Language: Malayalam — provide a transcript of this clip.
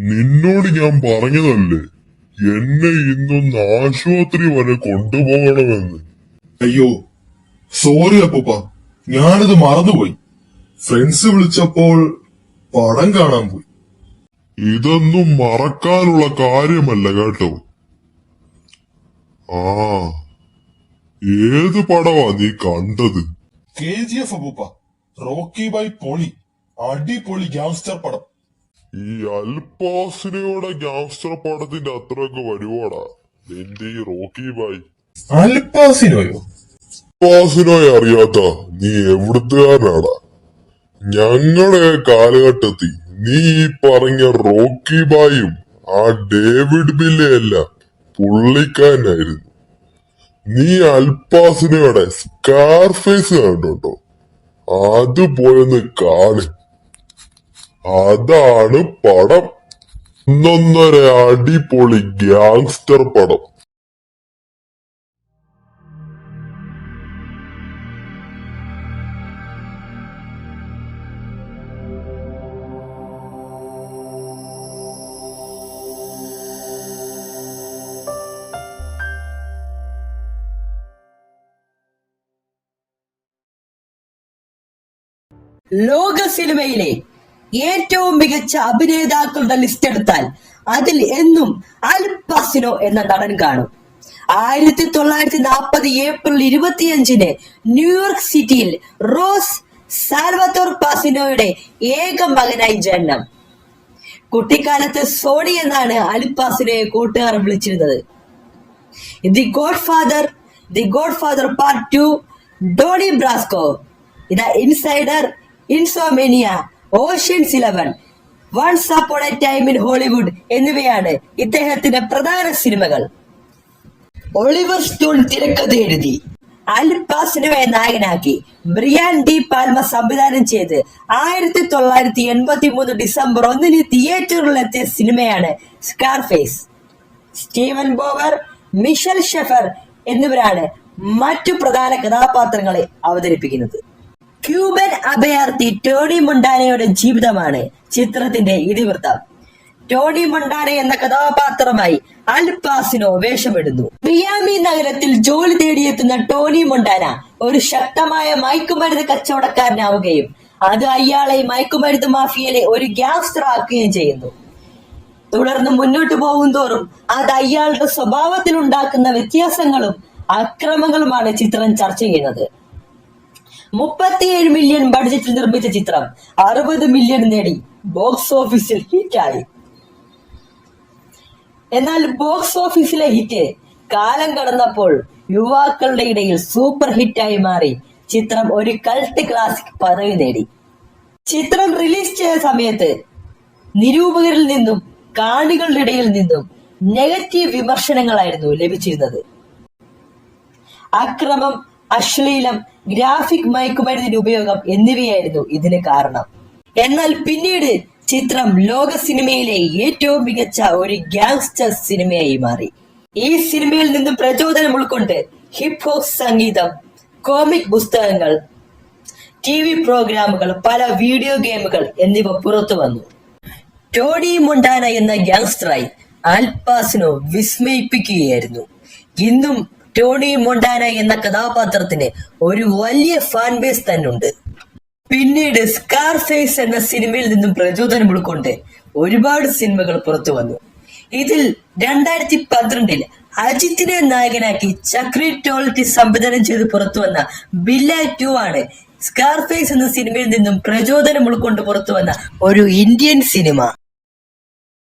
നിന്നോട് ഞാൻ പറഞ്ഞതല്ലേ? എന്നെ ഇന്നും ആശുപത്രി വരെ കൊണ്ടുപോകണമെന്ന്. അയ്യോ സോറി അപ്പൂപ്പ. ഞാനിത് മറന്നുപോയി. ഫ്രണ്ട്സ് വിളിച്ചപ്പോൾ പടം കാണാൻ പോയി. ഇതൊന്നും മറക്കാനുള്ള കാര്യമല്ല കേട്ടോ. ആ ഏത് പടവാ നീ കണ്ടത്? കെ ജി എഫ് അപ്പൂപ്പ. റോക്കി ബൈ പൊളി. അടിപൊളി ഗ്യാങ്സ്റ്റർ പടം. ഈ അൽപാസിനയുടെ ഗ്യാങ്സ്റ്റർ പടത്തിന്റെ അത്രയൊക്കെ വരുവാടാ. നിന്റെ ഈ റോക്കി ബായ്? അൽപാസിനോയോ? അൽപാസിനോയെ അറിയാത്ത നീ എവിടുത്തുകാരനാടാ? ഞങ്ങളെ കാലഘട്ടത്തിൽ നീ ഈ പറഞ്ഞ റോക്കി ബായും ആ ഡേവിഡ് ബില്ലയല്ല പുള്ളിക്കാരനായിരുന്നു. നീ അൽപാസിനയുടെ സ്കാർഫേസ് കണ്ടോട്ടോ അത് പോയൊന്ന് കാണ്. അതാണ് പടം. ഒന്നൊന്നര അടിപൊളി ഗ്യാങ്സ്റ്റർ പടം. ലോക സിനിമയിലെ ഏറ്റവും മികച്ച അഭിനേതാക്കളുടെ ലിസ്റ്റ് എടുത്താൽ അതിൽ എന്നും അൽ പസിനോ എന്ന നടൻ കാണും. ആയിരത്തി തൊള്ളായിരത്തി നാൽപ്പത് ഏപ്രിൽ ഇരുപത്തിയഞ്ചിന് ന്യൂയോർക്ക് സിറ്റിയിൽ റോസ് സാൽവത്തോർ പാസിനോയുടെ ഏക മകനായി ജനനം. കുട്ടിക്കാലത്ത് സോണി എന്നാണ് അലിപ്പാസിനെ കൂട്ടുകാർ വിളിച്ചിരുന്നത്. The godfather the godfather part two Donnie Brasco. ഇതാ insider insomnia. Ocean's eleven once upon a time in Hollywood എന്നിവയാണ് ഇദ്ദേഹത്തിന്റെ പ്രധാന സിനിമകൾ. ഒളിവർ സ്റ്റോൺ തിരക്കഥ എഴുതി. അൽപാസിനുവെ നായകനാക്കി. ബ്രിയാൻ ഡി പാൽമ സംവിധാനം ചെയ്ത് ആയിരത്തി തൊള്ളായിരത്തി എൺപത്തി മൂന്ന് ഡിസംബർ ഒന്നിന് തിയേറ്ററിലെത്തിയ സിനിമയാണ് Scarface. Steven Bauer Michelle Pfeiffer എന്നിവരാണ് മറ്റു പ്രധാന കഥാപാത്രങ്ങളെ അവതരിപ്പിക്കുന്നത്. ക്യൂബൻ അഭയാർത്ഥി ടോണി മൊണ്ടാനയുടെ ജീവിതമാണ് ചിത്രത്തിന്റെ ഇതിവൃത്തം. ടോണി മുണ്ടാന എന്ന കഥാപാത്രമായി അൽ പാസിനോ വേഷമിടുന്നു. മിയാമി നഗരത്തിൽ ജോലി തേടിയെത്തുന്ന ടോണി മൊണ്ടാന ഒരു ശക്തമായ മയക്കുമരുന്ന് കച്ചവടക്കാരനാവുകയും അത് അയാളെ മയക്കുമരുന്ന് മാഫിയയിലെ ഒരു ഗ്യാങ്സ്റ്റർ ആക്കുകയും ചെയ്യുന്നു. തുടർന്ന് മുന്നോട്ട് പോകും തോറും അത് അയാളുടെ സ്വഭാവത്തിൽ ഉണ്ടാക്കുന്ന വ്യത്യാസങ്ങളും അക്രമങ്ങളുമാണ് ചിത്രം ചർച്ച ചെയ്യുന്നത്. മുപ്പത്തിയേഴ് മില്യൺ ബഡ്ജറ്റിൽ നിർമ്മിച്ച ചിത്രം അറുപത് മില്യൺ നേടി ബോക്സ് ഓഫീസിൽ ഹിറ്റായി എന്നാൽ ബോക്സ് ഓഫീസിലെ ഹിറ്റ് കാലം കടന്നപ്പോൾ യുവാക്കളുടെ ഇടയിൽ സൂപ്പർ ഹിറ്റായി മാറി. ചിത്രം ഒരു കൾട്ട് ക്ലാസിക് പദവി നേടി. ചിത്രം റിലീസ് ചെയ്ത സമയത്ത് നിരൂപകരിൽ നിന്നും കാണികളുടെ ഇടയിൽ നിന്നും നെഗറ്റീവ് വിമർശനങ്ങളായിരുന്നു ലഭിച്ചിരുന്നത്. അക്രമം അശ്ലീലം ഗ്രാഫിക് മയക്കുമരുന്നിന്റെ ഉപയോഗം എന്നിവയായിരുന്നു ഇതിന് കാരണം. എന്നാൽ പിന്നീട് ചിത്രം ലോക സിനിമയിലെ ഏറ്റവും മികച്ച ഒരു ഗ്യാങ്സ്റ്റർ സിനിമയായി മാറി. ഈ സിനിമയിൽ നിന്നും പ്രചോദനം ഉൾക്കൊണ്ട് ഹിപ് ഹോപ്പ് സംഗീതം കോമിക് പുസ്തകങ്ങൾ ടി വി പ്രോഗ്രാമുകൾ പല വീഡിയോ ഗെയിമുകൾ എന്നിവ പുറത്തു വന്നു. ടോഡി മൊണ്ടാന എന്ന ഗ്യാങ്സ്റ്ററായി ആൽപാസിനോ വിസ്മയിപ്പിക്കുകയായിരുന്നു. ഇന്നും ടോണി മൊണ്ടാന എന്ന കഥാപാത്രത്തിന് ഒരു വലിയ ഫാൻ ബേസ് തന്നെ ഉണ്ട് പിന്നീട് സ്കാർ ഫേസ് എന്ന സിനിമയിൽ നിന്നും പ്രചോദനം ഉൾക്കൊണ്ട് ഒരുപാട് സിനിമകൾ പുറത്തു വന്നു. ഇതിൽ രണ്ടായിരത്തി പന്ത്രണ്ടിൽ അജിത്തിനെ നായകനാക്കി ചക്രി ടോൾട്ടി സംവിധാനം ചെയ്ത് പുറത്തു വന്ന ബില്ല ടു ആണ് സ്കാർഫേസ് എന്ന സിനിമയിൽ നിന്നും പ്രചോദനം ഉൾക്കൊണ്ട് പുറത്തു വന്ന ഒരു ഇന്ത്യൻ സിനിമ.